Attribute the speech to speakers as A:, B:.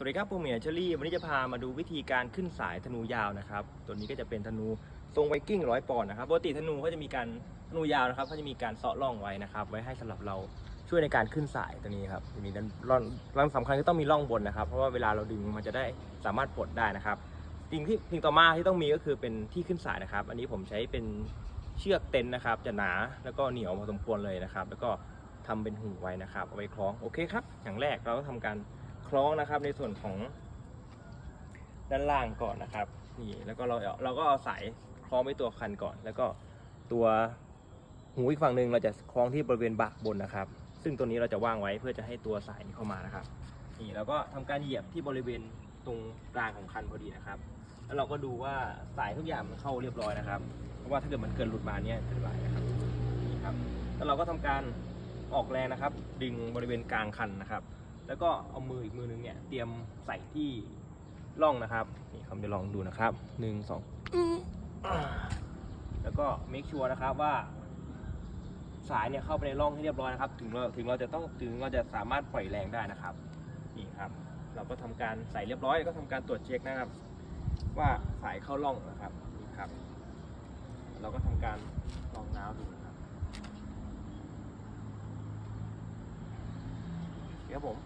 A: สวัสดีครับผมเหมียเชอรี่วันนี้จะพามาดูวิธีการขึ้นสายธนูยาวนะครับ ตัวนี้ก็จะเป็นธนูทรงไวกิ้งร้อยปอนด์นะครับปกติธนูก็จะมีการธนูยาวนะครับก็จะมีการเซาะร่องไว้นะครับ ไว้ให้สำหรับเราช่วยในการขึ้นสายตัวนี้ครับจะมีด้านร่องร่องสำคัญก็ต้องมีร่องบนนะครับ เพราะว่าเวลาเราดึงมันจะได้สามารถปลดได้นะครับสิ่งที่สิ่งต่อมาที่ต้องมีก็คือเป็นที่ขึ้นสายนะครับ อันนี้ผมใช้เป็นเชือกเต็นนะครับ จะหนาแล้วก็เหนียวพอสมควรเลยนะครับ แล้วก็ทำเป็นหูไว้นะครับเอาไว้คล้องโอเคครับอย่างแรกเราก็ทำการ คล้องนะครับ ในส่วนของด้านล่างก่อนนะครับนี่แล้วก็เราเราก็เอาสายคล้องไปตัวคันก่อน แล้วก็ตัวหูอีกฝั่งหนึ่งเราจะคล้องที่บริเวณบักบนนะครับ ซึ่งตัวนี้เราจะว่างไว้เพื่อจะให้ตัวสายนี้เข้ามานะครับนี่เราก็ทำการเหยียบที่บริเวณตรงกลางของคันพอดีนะครับ แล้วเราก็ดูว่าสายทุกอย่างมันเข้าเรียบร้อยนะครับเพราะว่าถ้าเกิดมันเกินหลุดมาเนี่ยเป็นไรนะครับนี่ครับแล้วเราก็ทำการออกแรงนะครับ ดึงบริเวณกลางคันนะครับ แล้วก็เอามืออีกมือนึงเนี่ยเตรียมใส่ที่ร่องนะครับนี่คำจะลองดูนะครับหนึ่งสองแล้วก็ make sure นะครับว่า สายเนี่ยเข้าไปในร่องให้เรียบร้อยนะครับ ถึงเราถึงเราจะต้องถึงเราจะสามารถปล่อยแรงได้นะครับนี่ครับ เราก็ทำการใส่เรียบร้อยก็ทำการตรวจเช็คนะครับ ว่าสายเข้าร่องนะครับนี่ครับ เราก็ทำการลองน้าวดูนะครับเคครับผม